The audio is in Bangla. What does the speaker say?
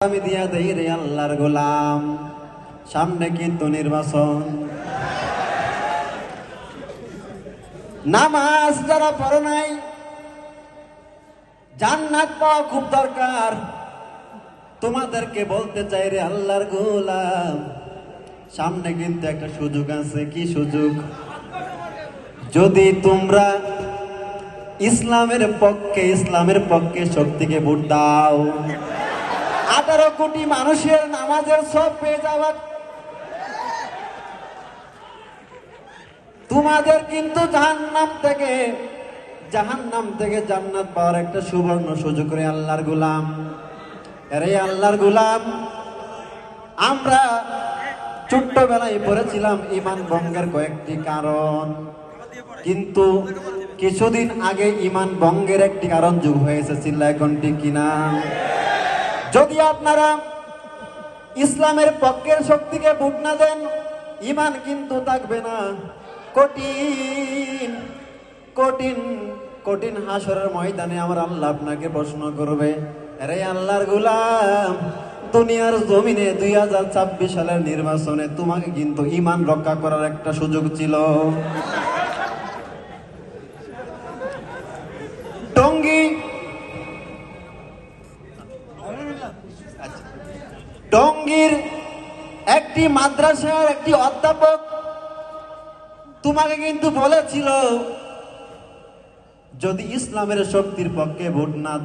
আমি দিয়া দেই রে আল্লাহর গোলাম। সামনে কিন্তু নির্বাচন। নামাজ যারা পড়ো নাই, জান্নাত পাওয়া খুব দরকার। তোমাদেরকে বলতে চাই রে আল্লাহর গোলাম। সামনে কিন্তু একটা সুযোগ আছে, কি সুযোগ? যদি তোমরা ইসলামের পক্ষে ইসলামের পক্ষে শক্তিকে ভোট দাও। আঠারো কোটি মানুষের নামাজের সব পেয়ে যাবার তোমাদের কিন্তু জাহান্নাম থেকে জাহান্নাম থেকে জান্নাত পাওয়ার একটা সুবর্ণ সুযোগ রে আল্লাহর গোলাম। আরে আল্লাহর গোলাম, আমরা ছোট্টবেলায় পড়েছিলাম ইমান ভঙ্গের কয়েকটি কারণ। কিন্তু কিছুদিন আগে ইমান ভঙ্গের একটি কারণ যোগ হয়েছে চিল্লা এখন ঠিক কিনা? যদি আপনারা ইসলামের পক্ষের শক্তিকে ভোট না দেন ইমান কিন্তু থাকবে না। কঠিন কঠিন কঠিন হাসরের ময়দানে আমার আল্লাহ আপনাকে প্রশ্ন করবে রে আল্লাহর গুলাম, দুনিয়ার জমিনে দুই হাজার ছাব্বিশ সালের নির্বাচনে তোমাকে কিন্তু ইমান রক্ষা করার একটা সুযোগ ছিল। টঙ্গীর একটি মাদ্রাসার একটি অধ্যাপক তোমাকে কিন্তু বলেছিল যদি ইসলামের শক্তির পক্ষে ভোট না